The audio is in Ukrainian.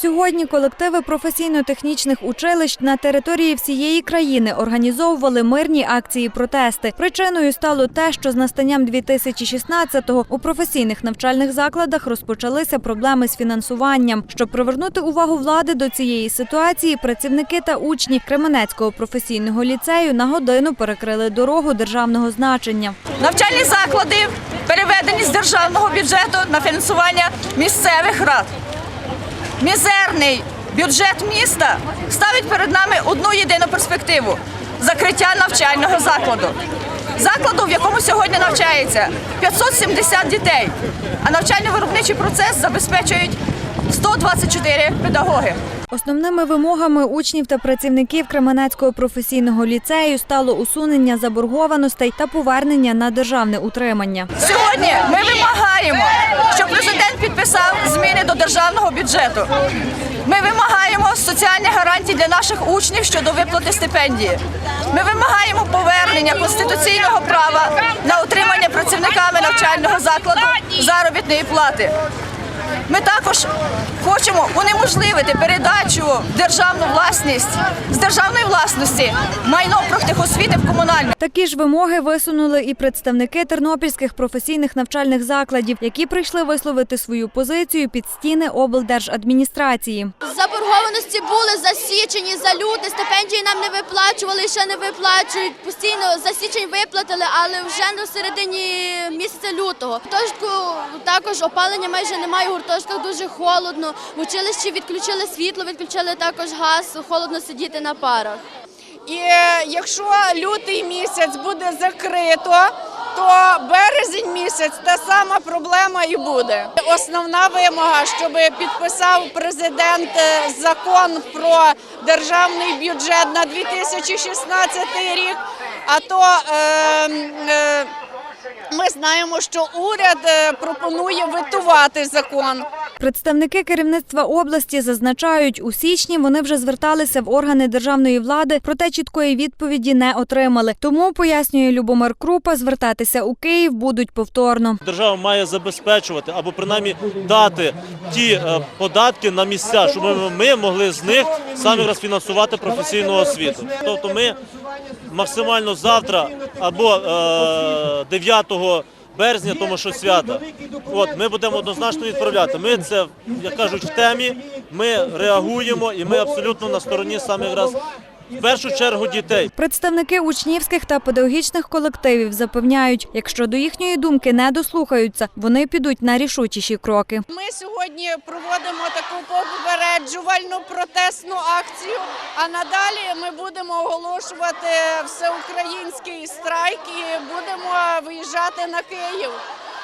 Сьогодні колективи професійно-технічних училищ на території всієї країни організовували мирні акції протести. Причиною стало те, що з настанням 2016-го у професійних навчальних закладах розпочалися проблеми з фінансуванням. Щоб привернути увагу влади до цієї ситуації, працівники та учні Кременецького професійного ліцею на годину перекрили дорогу державного значення. Навчальні заклади переведені з державного бюджету на фінансування місцевих рад. Мізерний бюджет міста ставить перед нами одну єдину перспективу закриття навчального закладу. Закладу, в якому сьогодні навчається 570 дітей, а навчально-виробничий процес забезпечують 124 педагоги. Основними вимогами учнів та працівників Кременецького професійного ліцею стало усунення заборгованостей та повернення на державне утримання. Сьогодні ми вимагаємо, щоб президент підписав зміни до державного бюджету. Ми вимагаємо соціальних гарантій для наших учнів щодо виплати стипендії. Ми вимагаємо повернення конституційного права на утримання працівниками навчального закладу заробітної плати. Ми також хочемо унеможливити передачу в державну власність з державної власності майно профтехосвіти в комунальну. Такі ж вимоги висунули і представники тернопільських професійних навчальних закладів, які прийшли висловити свою позицію під стіни облдержадміністрації. Заборгованості були засічені за люди, стипендії нам не виплачували, ще не виплачують. Постійно за січень виплатили, але вже на середині місяця лютого. Гуртожитку також опалення майже немає, в гуртожитках дуже холодно. В училищі відключили світло, відключили також газ, холодно сидіти на парах. І е, якщо лютий місяць буде закрито, то березень місяць та сама проблема і буде. Основна вимога, щоб підписав президент е, закон про державний бюджет на 2016 рік. А то е, е, ми знаємо, що уряд е, пропонує витувати закон. Представники керівництва області зазначають, у січні вони вже зверталися в органи державної влади, проте чіткої відповіді не отримали. Тому пояснює Любомир Крупа, звертатися у Київ будуть повторно. Держава має забезпечувати або принаймні дати ті е, податки на місця, щоб ми- ми могли з них самі розфінансувати професійну освіту. Тобто ми максимально завтра або е, 9 березня, тому що свята. От ми будемо однозначно відправляти. Ми це, як кажуть, в темі. Ми реагуємо і ми абсолютно на стороні саме якраз в першу чергу дітей. Представники учнівських та педагогічних колективів запевняють, якщо до їхньої думки не дослухаються, вони підуть на рішучіші кроки. Ми сьогодні проводимо таку попереджувальну протестну акцію. А надалі ми будемо оголошувати всеукраїнський страйк і будемо виїжджати на Київ.